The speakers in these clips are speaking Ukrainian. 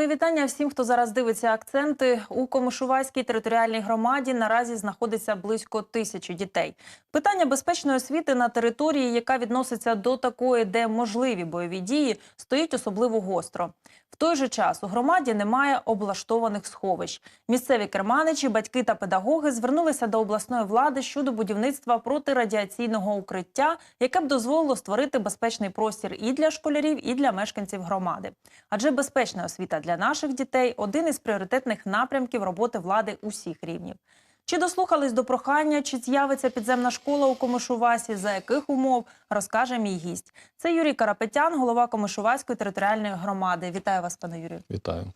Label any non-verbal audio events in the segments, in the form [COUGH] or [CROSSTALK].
Мої вітання всім, хто зараз дивиться акценти. У Комишувайській територіальній громаді наразі знаходиться близько тисячі дітей. Питання безпечної освіти на території, яка відноситься до такої, де можливі бойові дії, стоїть особливо гостро. В той же час у громаді немає облаштованих сховищ. Місцеві керманичі, батьки та педагоги звернулися до обласної влади щодо будівництва протирадіаційного укриття, яке б дозволило створити безпечний простір і для школярів, і для мешканців громади. Адже безпечна освіта для наших дітей один із пріоритетних напрямків роботи влади усіх рівнів. Чи дослухались до прохання, чи з'явиться підземна школа у Комишувасі, за яких умов, розкаже мій гість. Це Юрій Карапетян, голова Комишувацької територіальної громади. Вітаю вас, пане Юрію. Вітаю.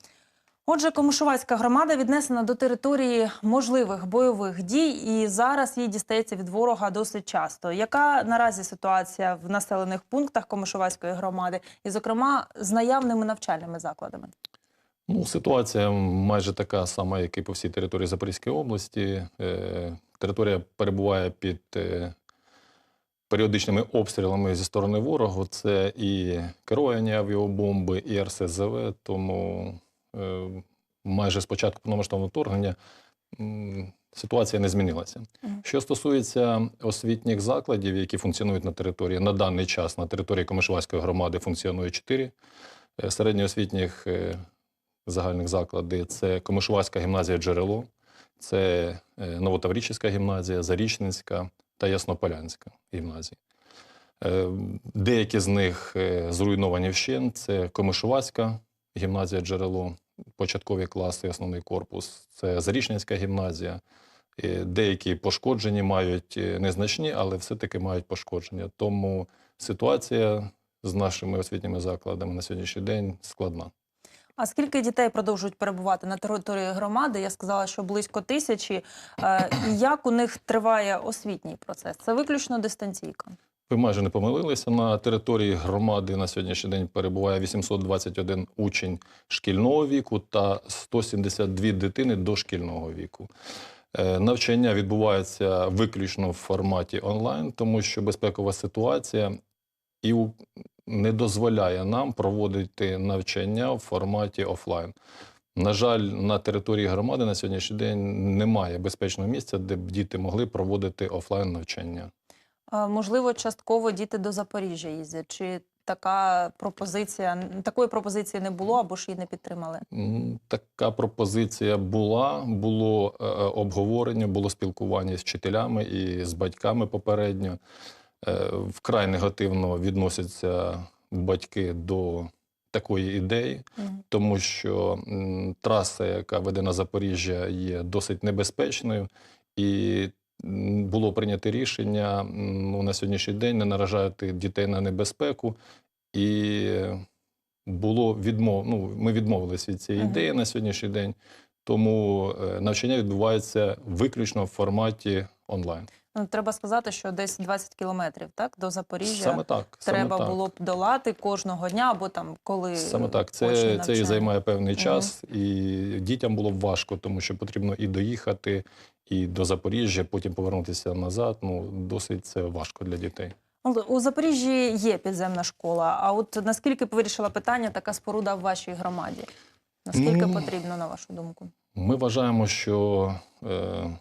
Отже, Комишувацька громада віднесена до території можливих бойових дій, і зараз їй дістається від ворога досить часто. Яка наразі ситуація в населених пунктах Комишувацької громади, і, зокрема, з наявними навчальними закладами? Ну, ситуація майже така сама, як і по всій території Запорізької області. Е, територія перебуває під е, періодичними обстрілами зі сторони ворогу. Це і керовані авіабомби, і РСЗВ. Тому е, майже з початку повномасштабного вторгнення м, ситуація не змінилася. Що стосується освітніх закладів, які функціонують на території, на даний час на території Комишваської громади функціонує чотири е, середньоосвітніх е, загальних заклади. Це Комишувацька гімназія Джерело, це е, Новотаврічська гімназія, Зарічненська та Яснополянська гімназії. Е, Деякі з них е, зруйновані вщент. Це Комишувацька гімназія Джерело, початкові класи, основний корпус, це Зарічненська гімназія. Деякі пошкоджені мають незначні, але все-таки мають пошкодження. Тому ситуація з нашими освітніми закладами на сьогоднішній день складна. А скільки дітей продовжують перебувати на території громади? Я сказала, що близько тисячі. Е, І як у них триває освітній процес? Це виключно дистанційка. Ви майже не помилилися. На території громади на сьогоднішній день перебуває 821 учень шкільного віку та 172 дитини дошкільного віку. Е, Навчання відбувається виключно в форматі онлайн, тому що безпекова ситуація і у- не дозволяє нам проводити навчання в форматі офлайн. На жаль, на території громади на сьогоднішній день немає безпечного місця, де б діти могли проводити офлайн навчання. Можливо, частково діти до Запоріжжя їздять. Чи така пропозиція такої пропозиції не було або ж її не підтримали? Така пропозиція була, було е, е, обговорення, було спілкування з вчителями і з батьками попередньо. Е, Вкрай негативно відносяться батьки до такої ідеї, тому що траса, яка веде на Запоріжжя, є досить небезпечною, і було прийнято рішення ну, на сьогоднішній день не наражати дітей на небезпеку. І було відмов... ну, ми відмовились від цієї ідеї на сьогоднішній день, тому е, навчання відбувається виключно в форматі онлайн. Ну, треба сказати, що десь 20 кілометрів так до Запоріжжя Саме так. Саме треба так. було б долати кожного дня, або там коли Саме так. Це, це і займає певний час, і дітям було б важко, тому що потрібно і доїхати, і до Запоріжжя, потім повернутися назад. Ну, досить це важко для дітей. У Запоріжжі є підземна школа. А от наскільки вирішила питання така споруда в вашій громаді? Наскільки Ну, потрібно, на вашу думку? Ми вважаємо, що е,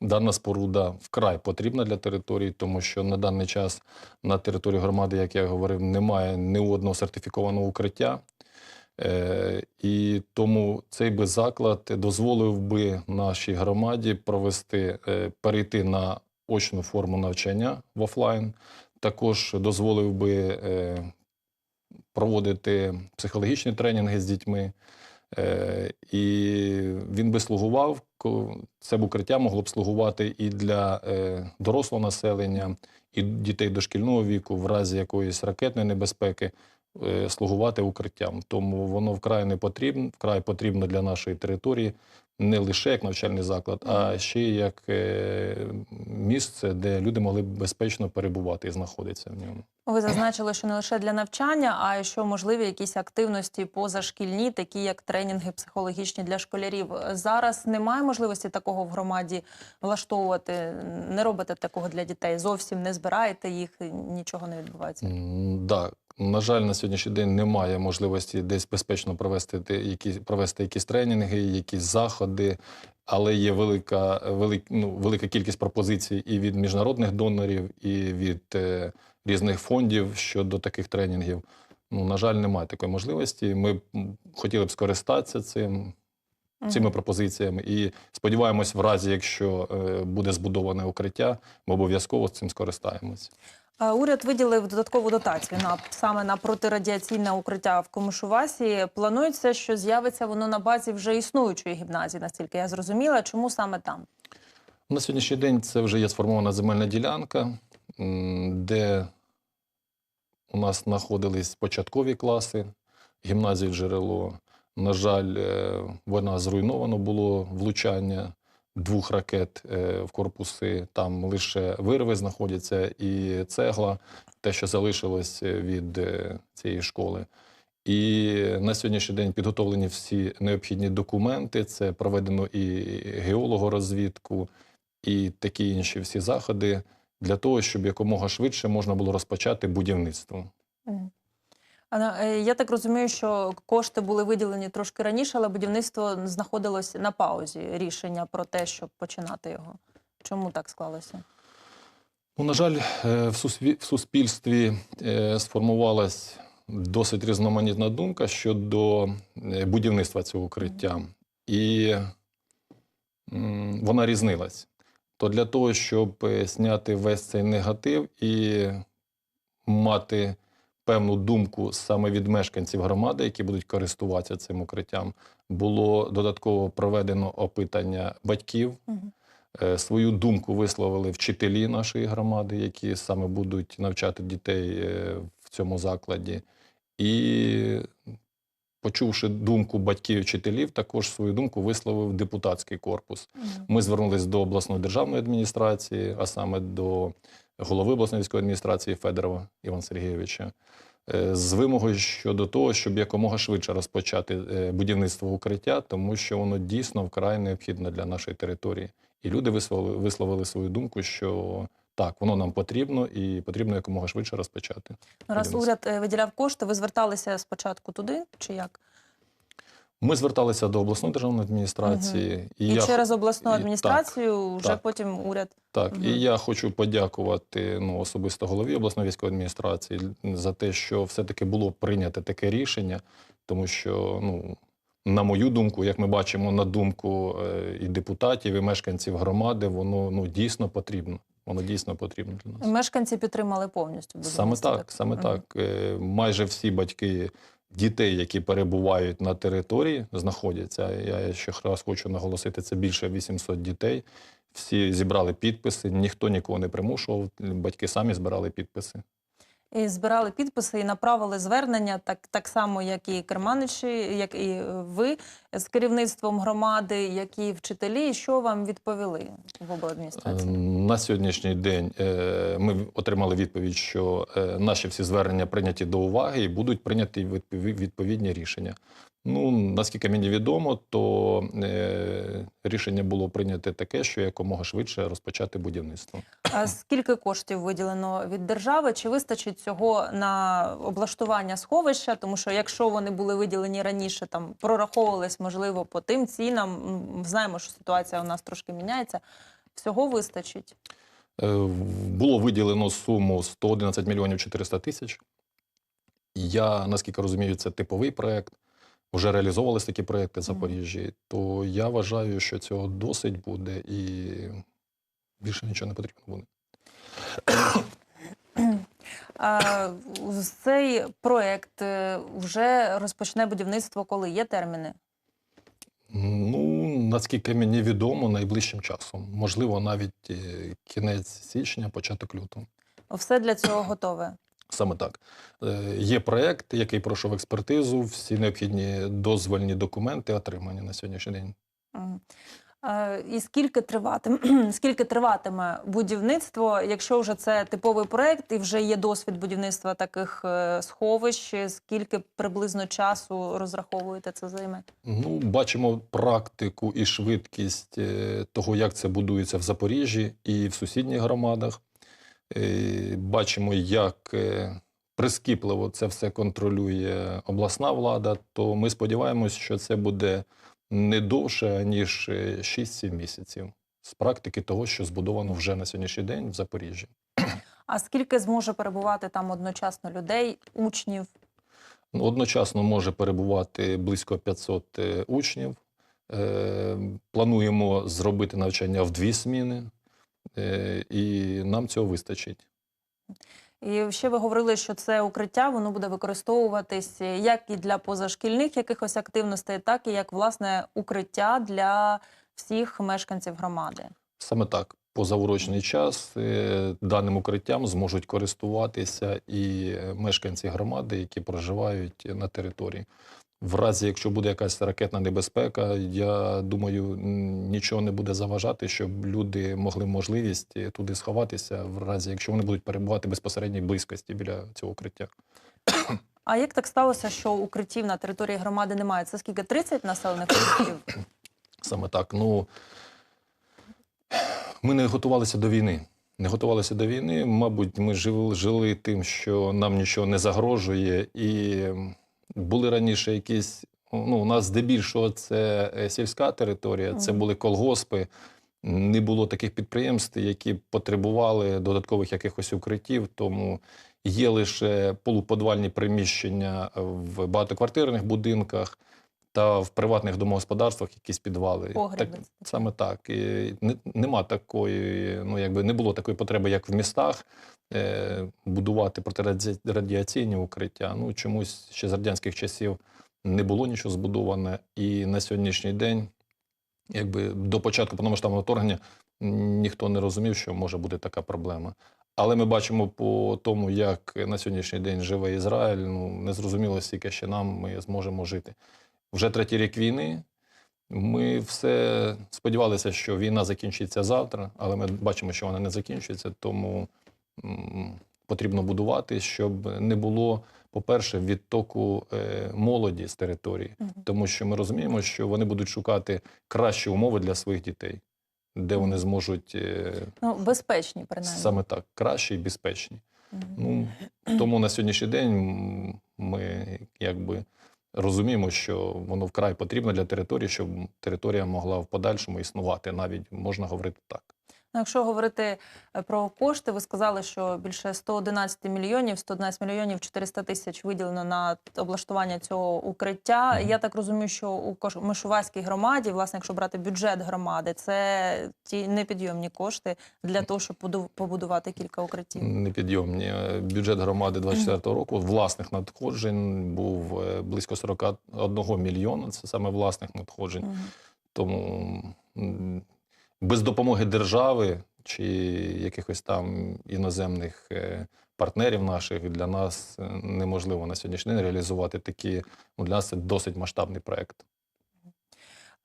дана споруда вкрай потрібна для території, тому що на даний час на території громади, як я говорив, немає ні одного сертифікованого укриття. Е, і тому цей би заклад дозволив би нашій громаді провести, е, перейти на очну форму навчання в офлайн. Також дозволив би е, проводити психологічні тренінги з дітьми. Е, І він би слугував, це б укриття могло б слугувати і для е, дорослого населення, і дітей дошкільного віку, в разі якоїсь ракетної небезпеки, е, слугувати укриттям. Тому воно вкрай не потрібно, вкрай потрібно для нашої території не лише як навчальний заклад, а ще як е, місце, де люди могли б безпечно перебувати і знаходитися в ньому. Ви зазначили, що не лише для навчання, а й що можливі якісь активності позашкільні, такі як тренінги психологічні для школярів. Зараз немає можливості такого в громаді влаштовувати. Не робите такого для дітей. Зовсім не збираєте їх, нічого не відбувається. Да, На жаль, на сьогоднішній день немає можливості десь безпечно провести якісь, провести якісь тренінги, якісь заходи, але є велика, велик, ну, велика кількість пропозицій і від міжнародних донорів, і від е, різних фондів щодо таких тренінгів. Ну, на жаль, немає такої можливості. Ми хотіли б скористатися цим, цими пропозиціями. І сподіваємось, в разі, якщо е, буде збудоване укриття, ми обов'язково з цим скористаємось. Уряд виділив додаткову дотацію на саме на протирадіаційне укриття в Комишувасі. Планується, що з'явиться воно на базі вже існуючої гімназії, наскільки я зрозуміла. Чому саме там? На сьогоднішній день це вже є сформована земельна ділянка, де у нас знаходились початкові класи гімназії джерело. На жаль, е, вона зруйновано було влучання двох ракет е, в корпуси. Там лише вирви знаходяться і цегла, те, що залишилось е, від е, цієї школи. І на сьогоднішній день підготовлені всі необхідні документи. Це проведено і геологорозвідку, і такі інші всі заходи для того, щоб якомога швидше можна було розпочати будівництво. Е, Я так розумію, що кошти були виділені трошки раніше, але будівництво знаходилось на паузі. Рішення про те, щоб починати його. Чому так склалося? Ну, на жаль, е, в суспільстві е, сформувалась досить різноманітна думка щодо будівництва цього укриття. І вона різнилась. То для того, щоб зняти весь цей негатив і мати певну думку саме від мешканців громади, які будуть користуватися цим укриттям, було додатково проведено опитання батьків. Е, Свою думку висловили вчителі нашої громади, які саме будуть навчати дітей е, в цьому закладі. І почувши думку батьків і вчителів, також свою думку висловив депутатський корпус. Ми звернулись до обласної державної адміністрації, а саме до голови обласної військової адміністрації Федорова Івана Сергійовича, е, з вимогою щодо того, щоб якомога швидше розпочати е, будівництво укриття, тому що воно дійсно вкрай необхідне для нашої території. І люди висловили, висловили свою думку, що так, воно нам потрібно, і потрібно якомога швидше розпочати. Ну, Раз уряд е, виділяв кошти, ви зверталися спочатку туди чи як? Ми зверталися до обласної державної адміністрації, І, я через обласну і- так, адміністрацію вже так. потім уряд. Так, Мгм. і я хочу подякувати ну, особисто голові обласної військової адміністрації за те, що все-таки було прийнято таке рішення, тому що, ну, на мою думку, як ми бачимо, на думку е, і депутатів, і мешканців громади, воно ну, дійсно потрібно. Воно дійсно потрібно для нас. Мешканці підтримали повністю. Саме будівництво, так, саме Мгм. так. Е, Майже всі батьки дітей, які перебувають на території, знаходяться. Я ще раз хочу наголосити, це більше 800 дітей. Всі зібрали підписи, ніхто нікого не примушував. Батьки самі збирали підписи. І збирали підписи і направили звернення, так, так само, як і керманичі, як і ви з керівництвом громади, як і вчителі. Що вам відповіли в обладміністрації? На сьогоднішній день е, ми отримали відповідь, що е, наші всі звернення прийняті до уваги і будуть прийняті відпові- відповідні рішення. Ну, наскільки мені відомо, то е, рішення було прийнято таке, що якомога швидше розпочати будівництво. А скільки коштів виділено від держави? Чи вистачить цього на облаштування сховища? Тому що якщо вони були виділені раніше, там прораховувались можливо по тим цінам. Знаємо, що ситуація у нас трошки міняється. Всього вистачить. Е, Було виділено суму 111 мільйонів 400 тисяч. Я, наскільки розумію, це типовий проєкт. Вже реалізовувалися такі проєкти в Запоріжжі. То я вважаю, що цього досить буде і більше нічого не потрібно буде. Цей проект е, вже розпочне будівництво, коли є терміни. Наскільки мені відомо, найближчим часом. Можливо, навіть е, кінець січня, початок лютого. Все для цього готове. Саме так. Е, Є проєкт, який пройшов експертизу, всі необхідні дозвольні документи отримані на сьогоднішній день. Е, І скільки триватиме, [CLEARS THROAT] скільки триватиме будівництво, якщо вже це типовий проект і вже є досвід будівництва таких е, сховищ, скільки приблизно часу розраховуєте це займе? Ну, бачимо практику і швидкість е, того, як це будується в Запоріжжі і в сусідніх громадах. Бачимо, як прискіпливо це все контролює обласна влада, то ми сподіваємось, що це буде не довше, ніж е, 6-7 місяців з практики того, що збудовано вже на сьогоднішній день в Запоріжжі. А скільки зможе перебувати там одночасно людей, учнів? Одночасно може перебувати близько 500 е, учнів. Е, Плануємо зробити навчання в дві зміни, е, і нам цього вистачить. І ще ви говорили, що це укриття воно буде використовуватись як і для позашкільних якихось активностей, так і як власне укриття для всіх мешканців громади. Саме так, позаурочний час е, даним укриттям зможуть користуватися і е, мешканці громади, які проживають на території. В разі, якщо буде якась ракетна небезпека, я думаю, нічого не буде заважати, щоб люди могли можливість е, туди сховатися, в разі, якщо вони будуть перебувати в безпосередній близькості біля цього укриття. А як так сталося, що укриттів на території громади немає? Це скільки 30 населених пунктів? Саме так. Ну ми не готувалися до війни. Не готувалися до війни. Мабуть, ми жили, жили тим, що нам нічого не загрожує, і були раніше якісь. Ну, у нас здебільшого це е, сільська територія, це були колгоспи. Не було таких підприємств, які потребували додаткових якихось укриттів. Тому є лише полуподвальні приміщення в багатоквартирних будинках та в приватних домогосподарствах якісь підвали. Погреби. Так, саме так. І нема такої, ну якби не було такої потреби, як в містах, будувати протирадіаційні укриття. Ну чомусь ще з радянських часів не було нічого збудоване. І на сьогоднішній день, якби до початку повномасштабного вторгнення, ніхто не розумів, що може бути така проблема. Але ми бачимо по тому, як на сьогоднішній день живе Ізраїль. Ну не зрозуміло, скільки ще нам ми зможемо жити. Вже третій рік війни. Ми все сподівалися, що війна закінчиться завтра, але ми бачимо, що вона не закінчується, тому потрібно будувати, щоб не було, по-перше, відтоку е, молоді з території, тому що ми розуміємо, що вони будуть шукати кращі умови для своїх дітей, де вони зможуть е, Ну, безпечні, принаймні. саме так кращі і безпечні. Ну, тому на сьогоднішній день ми якби розуміємо, що воно вкрай потрібно для території, щоб територія могла в подальшому існувати. Навіть можна говорити так. Ну, якщо говорити е, про кошти, ви сказали, що більше 111 мільйонів, 111 мільйонів 400 тисяч виділено на облаштування цього укриття. Мгм. Я так розумію, що у Мишувацькій громаді, власне, якщо брати бюджет громади, це ті непідйомні кошти для того, щоб побудувати кілька укриттів. Непідйомні. Е, Бюджет громади 24 року власних надходжень був е, близько 41 мільйона. Це саме власних надходжень. Мгм. Тому м, без допомоги держави чи якихось там іноземних е, партнерів наших для нас е, неможливо на сьогоднішній день реалізувати такі. Ну, для нас це досить масштабний проект.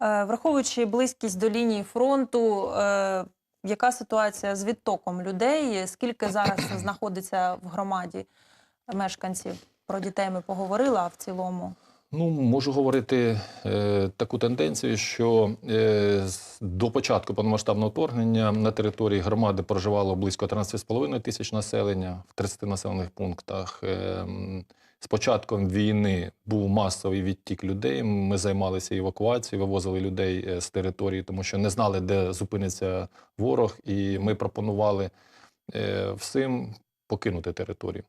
Е, Враховуючи близькість до лінії фронту, яка ситуація з відтоком людей? Скільки зараз [CLEARS THROAT] знаходиться в громаді мешканців? Про дітей ми поговорили, а в цілому Ну, можу говорити е, таку тенденцію, що е, до початку повномасштабного вторгнення на території громади проживало близько 13,5 тисяч населення в 30 населених пунктах. Е, з початком війни був масовий відтік людей. Ми займалися евакуацією, вивозили людей е, з території, тому що не знали, де зупиниться ворог, і ми пропонували е, всім покинути територію.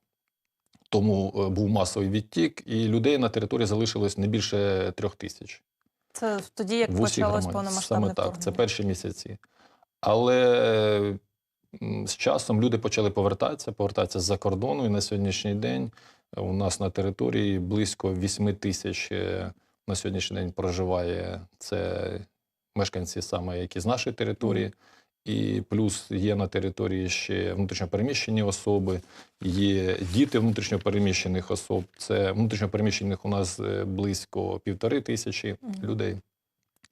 Тому е, був масовий відтік, і людей на території залишилось не більше трьох тисяч. це тоді, як почалось повномасштабне Саме так, це перші місяці. Але з часом люди почали повертатися, повертатися з-за кордону. І на сьогоднішній день е, у нас на території близько 8 тисяч е, на сьогоднішній день проживає це мешканці саме які з нашої території. І плюс є на території ще внутрішньопереміщені особи, є діти внутрішньопереміщених особ. Це внутрішньопереміщених у нас е, близько півтори тисячі людей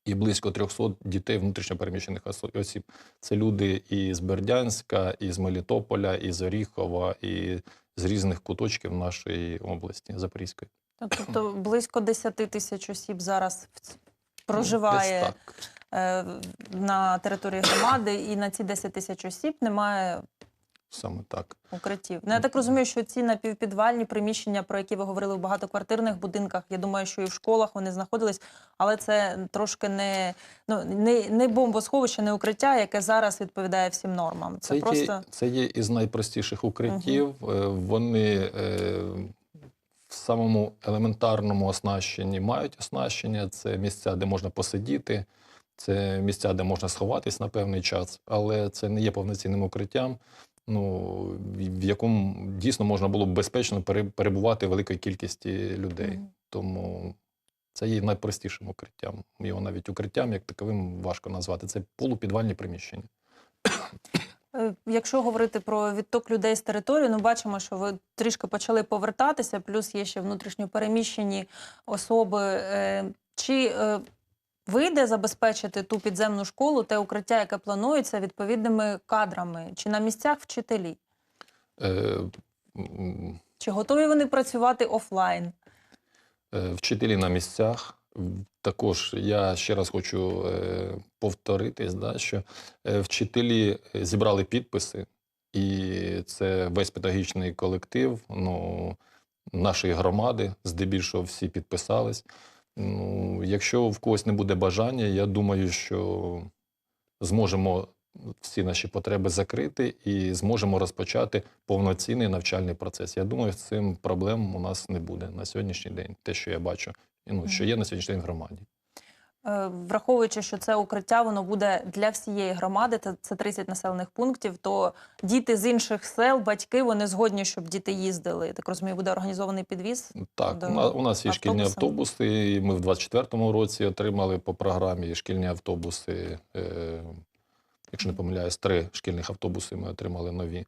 і близько 300 дітей внутрішньопереміщених осіб. Це люди і з Бердянська, і з Мелітополя, і з Оріхова, і з різних куточків нашої області Запорізької. Тобто близько 10 тисяч осіб зараз в ц- Десь проживає так. Е, на території громади, і на ці 10 тисяч осіб немає Саме так. укриттів. Ну, я так розумію, що ці напівпідвальні приміщення, про які ви говорили в багатоквартирних будинках, я думаю, що і в школах вони знаходились, але це трошки не, ну, не, не бомбосховище, не укриття, яке зараз відповідає всім нормам. Це, Це, просто є, це є із найпростіших укриттів. Е, Вони е, в самому елементарному оснащенні мають оснащення. Це місця, де можна посидіти, це місця, де можна сховатись на певний час, але це не є повноцінним укриттям. Ну, в якому дійсно можна було б безпечно перебувати великої кількості людей. Мгм. Тому це є найпростішим укриттям. Його навіть укриттям, як таковим, важко назвати. Це полупідвальні приміщення. Е, Якщо говорити про відток людей з території, ну бачимо, що ви трішки почали повертатися, плюс є ще внутрішньо переміщені особи. Е, Чи е, вийде забезпечити ту підземну школу, те укриття, яке планується, відповідними кадрами? Чи на місцях вчителі? Е, Чи готові вони працювати офлайн? е, Вчителі на місцях. Також я ще раз хочу е, повторитись, да, що е, вчителі зібрали підписи, і це весь педагогічний колектив ну, нашої громади, здебільшого всі підписались. Ну, якщо в когось не буде бажання, я думаю, що зможемо всі наші потреби закрити і зможемо розпочати повноцінний навчальний процес. Я думаю, з цим проблем у нас не буде на сьогоднішній день, те, що я бачу, ну, що є на сьогоднішній день в громаді. Е, Враховуючи, що це укриття, воно буде для всієї громади, це, це 30 населених пунктів, то діти з інших сел, батьки, вони згодні, щоб діти їздили. Так розумію, буде організований підвіз. Так, До у нас, є шкільні автобуси, і ми в 24-му році отримали по програмі шкільні автобуси. Е, якщо не помиляюсь, три шкільних автобуси ми отримали нові.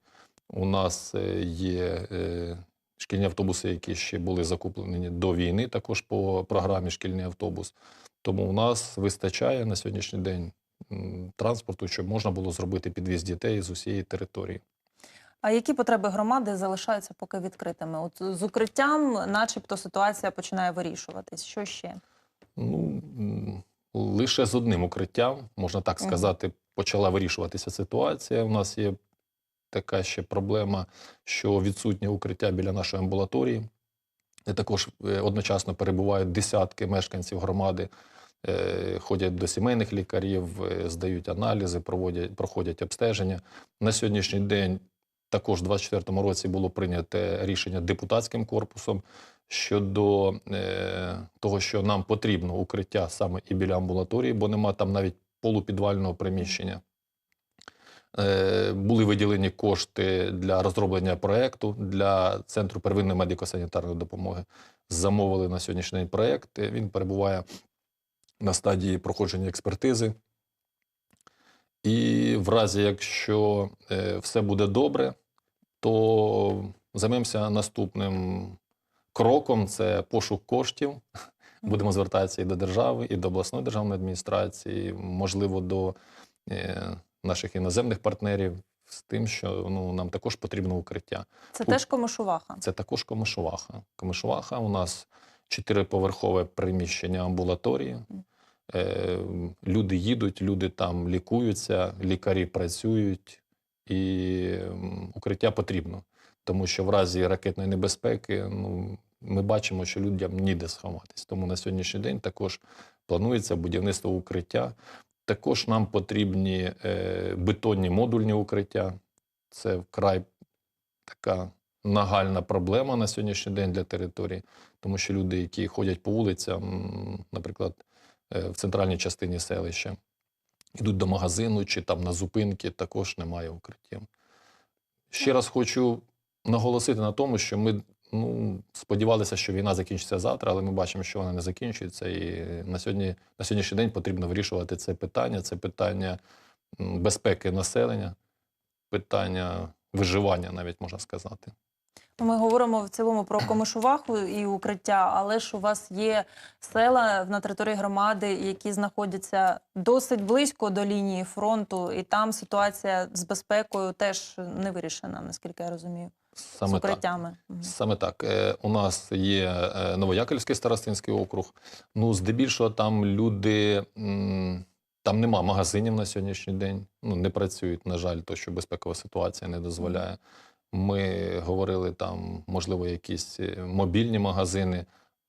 У нас е, є е, шкільні автобуси, які ще були закуплені до війни, також по програмі шкільний автобус. Тому у нас вистачає на сьогоднішній день транспорту, щоб можна було зробити підвіз дітей з усієї території. А які потреби громади залишаються поки відкритими? От з укриттям, начебто, ситуація починає вирішуватись. Що ще? Ну, лише з одним укриттям, можна так сказати, почала вирішуватися ситуація. У нас є така ще проблема, що відсутнє укриття біля нашої амбулаторії. І також е, одночасно перебувають десятки мешканців громади, е, ходять до сімейних лікарів, е, здають аналізи, проводять, проходять обстеження. На сьогоднішній день також у 2024 році було прийнято рішення депутатським корпусом щодо того, що нам потрібно укриття саме і біля амбулаторії, бо нема там навіть полупідвального приміщення. Е, були виділені кошти для розроблення проєкту для Центру первинної медико-санітарної допомоги. Замовили на сьогоднішній день проєкт. Він перебуває на стадії проходження експертизи. І в разі, якщо е, все буде добре, то займемося наступним кроком це пошук коштів. Будемо звертатися і до держави, і до обласної державної адміністрації, можливо, до е, наших іноземних партнерів з тим, що ну, нам також потрібно укриття. Це теж комишуваха. Це також Комишуваха. Комишуваха у нас чотириповерхове приміщення амбулаторії. Е, люди їдуть, люди там лікуються, лікарі працюють, і укриття потрібно. Тому що в разі ракетної небезпеки ну, ми бачимо, що людям ніде сховатись. Тому на сьогоднішній день також планується будівництво укриття. Також нам потрібні е, бетонні модульні укриття. Це вкрай така нагальна проблема на сьогоднішній день для території, тому що люди, які ходять по вулицям, наприклад, е, в центральній частині селища, йдуть до магазину чи там на зупинки, також немає укриття. Ще раз хочу наголосити на тому, що ми ну, сподівалися, що війна закінчиться завтра, але ми бачимо, що вона не закінчується. І на, сьогодні, на сьогоднішній день потрібно вирішувати це питання. Це питання безпеки населення, питання виживання, навіть можна сказати. Ми говоримо в цілому про комишуваху і укриття, але ж у вас є села на території громади, які знаходяться досить близько до лінії фронту, і там ситуація з безпекою теж не вирішена, наскільки я розумію, Саме так. укриттями. Мгм. Саме так. Е, У нас є е, старостинський округ. Ну, здебільшого там люди м, Там нема магазинів на сьогоднішній день. Ну, не працюють, на жаль, то, що безпекова ситуація не дозволяє. Ми говорили там, можливо, якісь е, мобільні магазини,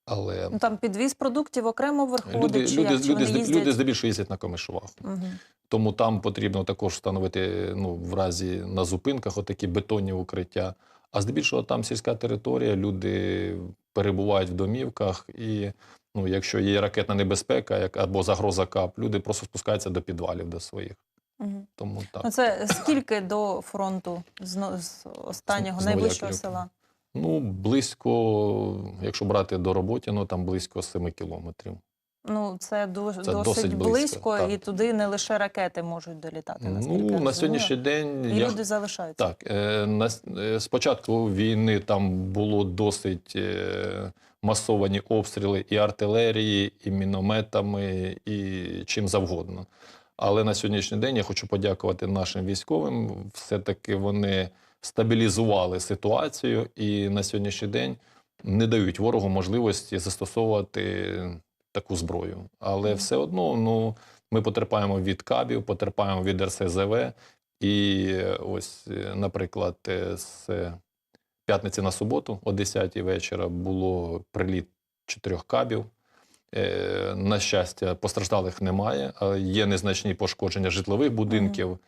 але Ну там підвіз продуктів окремо виходить, люди, чи люди, як? Чи люди, вони люди, їздять? люди здебільшого їздять на комишувах. Мгм. Тому там потрібно також встановити ну, в разі на зупинках отакі бетонні укриття. А здебільшого там сільська територія, люди перебувають в домівках, і ну, якщо є ракетна небезпека як, або загроза КАП, люди просто спускаються до підвалів до своїх. Мгм. Тому так. Ну це скільки до фронту з, з останнього З найближчого села? Ну, близько, якщо брати до роботи, ну там близько 7 кілометрів. Ну це, ду- Це досить, досить близько, близько, так. і туди не лише ракети можуть долітати. Ну, на сьогоднішній день і я, люди залишаються. Так, е, на, е, з початку війни там було досить е, масовані обстріли і артилерії, і мінометами, і чим завгодно. Але на сьогоднішній день я хочу подякувати нашим військовим. Все-таки вони стабілізували ситуацію і на сьогоднішній день не дають ворогу можливості застосовувати таку зброю. Але все одно ну, ми потерпаємо від кабів, потерпаємо від РСЗВ. І е, ось, е, наприклад, е, з п'ятниці на суботу о 10 вечора було приліт чотирьох кабів. Е, На щастя, постраждалих немає, є незначні пошкодження житлових будинків,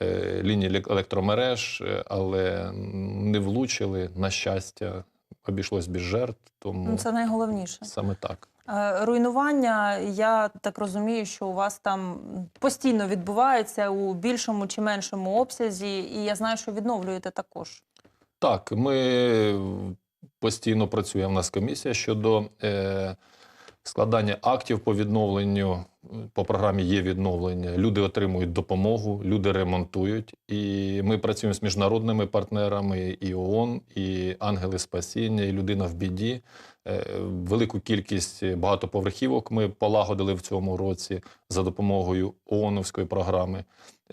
е, ліній елек- електромереж, е, але не влучили. На щастя, обійшлось без жертв. Тому Ну, це найголовніше. саме так. Е, Руйнування, я так розумію, що у вас там постійно відбувається у більшому чи меншому обсязі, і я знаю, що відновлюєте також. Так, ми постійно працює в нас комісія щодо е, складання актів по відновленню. По програмі є відновлення. Люди отримують допомогу, люди ремонтують. І ми працюємо з міжнародними партнерами і ООН, і Ангели Спасіння, і людина в біді. Е, Велику кількість багатоповерхівок ми полагодили в цьому році за допомогою ООНовської програми.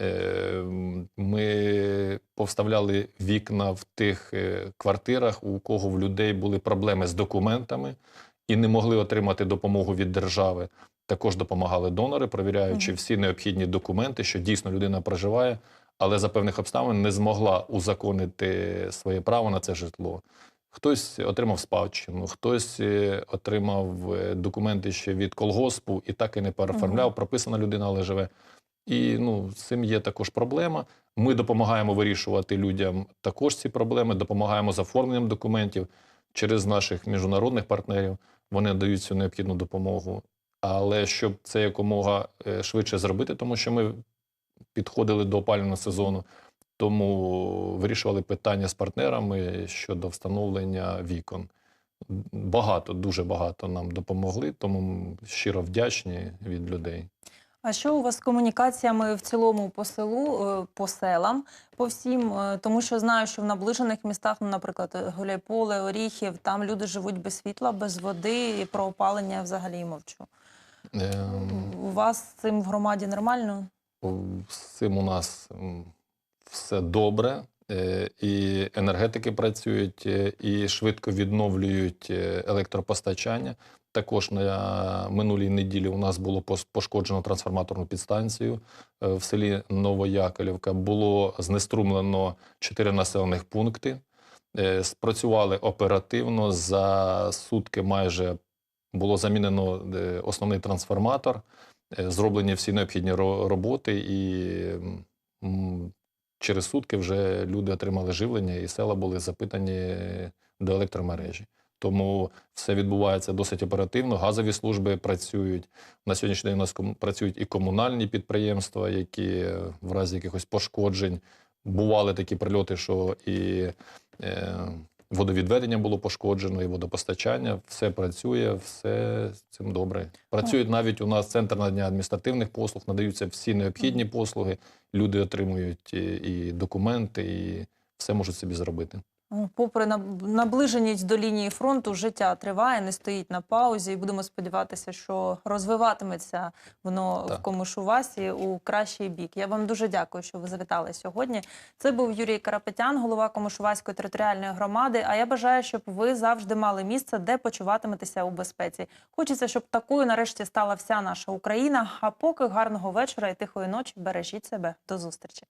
Е, Ми повставляли вікна в тих е, квартирах, у кого в людей були проблеми з документами і не могли отримати допомогу від держави. Також допомагали донори, перевіряючи всі необхідні документи, що дійсно людина проживає, але за певних обставин не змогла узаконити своє право на це житло. Хтось отримав спадщину, хтось е, отримав е, документи ще від колгоспу і так і не переоформляв. Прописана людина, але живе. І ну, з цим є також проблема. Ми допомагаємо вирішувати людям також ці проблеми, допомагаємо з оформленням документів через наших міжнародних партнерів. Вони дають цю необхідну допомогу. Але щоб це якомога е, швидше зробити, тому що ми підходили до опалювального сезону, тому вирішували питання з партнерами щодо встановлення вікон. Багато, дуже багато нам допомогли, тому щиро вдячні від людей. А що у вас з комунікаціями в цілому по селу, е, по селам, по всім? Е, Тому що знаю, що в наближених містах, ну, наприклад, Гуляйполе, Оріхів, там люди живуть без світла, без води, і про опалення взагалі мовчу. Ем, У вас з цим в громаді нормально? З цим у нас все добре. Е, І енергетики працюють, е, і швидко відновлюють е, електропостачання. Також на минулій неділі у нас було пошкоджено трансформаторну підстанцію в селі Новояковлівка. Було знеструмлено чотири населених пункти. Спрацювали оперативно за сутки. Майже було замінено е, основний трансформатор. Е, Зроблені всі необхідні ро- роботи, і через сутки вже люди отримали живлення, і села були запитані до електромережі. Тому все відбувається досить оперативно. Газові служби працюють. На сьогоднішній день у нас працюють і комунальні підприємства, які е, в разі якихось пошкоджень бували такі прильоти, що і водовідведення було пошкоджено, і водопостачання. Все працює, все цим добре. Працюють навіть у нас центр надання адміністративних послуг, надаються всі необхідні послуги. Люди отримують і, і документи, і все можуть собі зробити. Ну, Попри наб- наближеність до лінії фронту, життя триває, не стоїть на паузі. І будемо сподіватися, що розвиватиметься воно Так. в Комишувасі у кращий бік. Я вам дуже дякую, що ви завітали сьогодні. Це був Юрій Карапетян, голова Комишувацької територіальної громади. А я бажаю, щоб ви завжди мали місце, де почуватиметеся у безпеці. Хочеться, щоб такою нарешті стала вся наша Україна. А поки гарного вечора і тихої ночі бережіть себе. До зустрічі.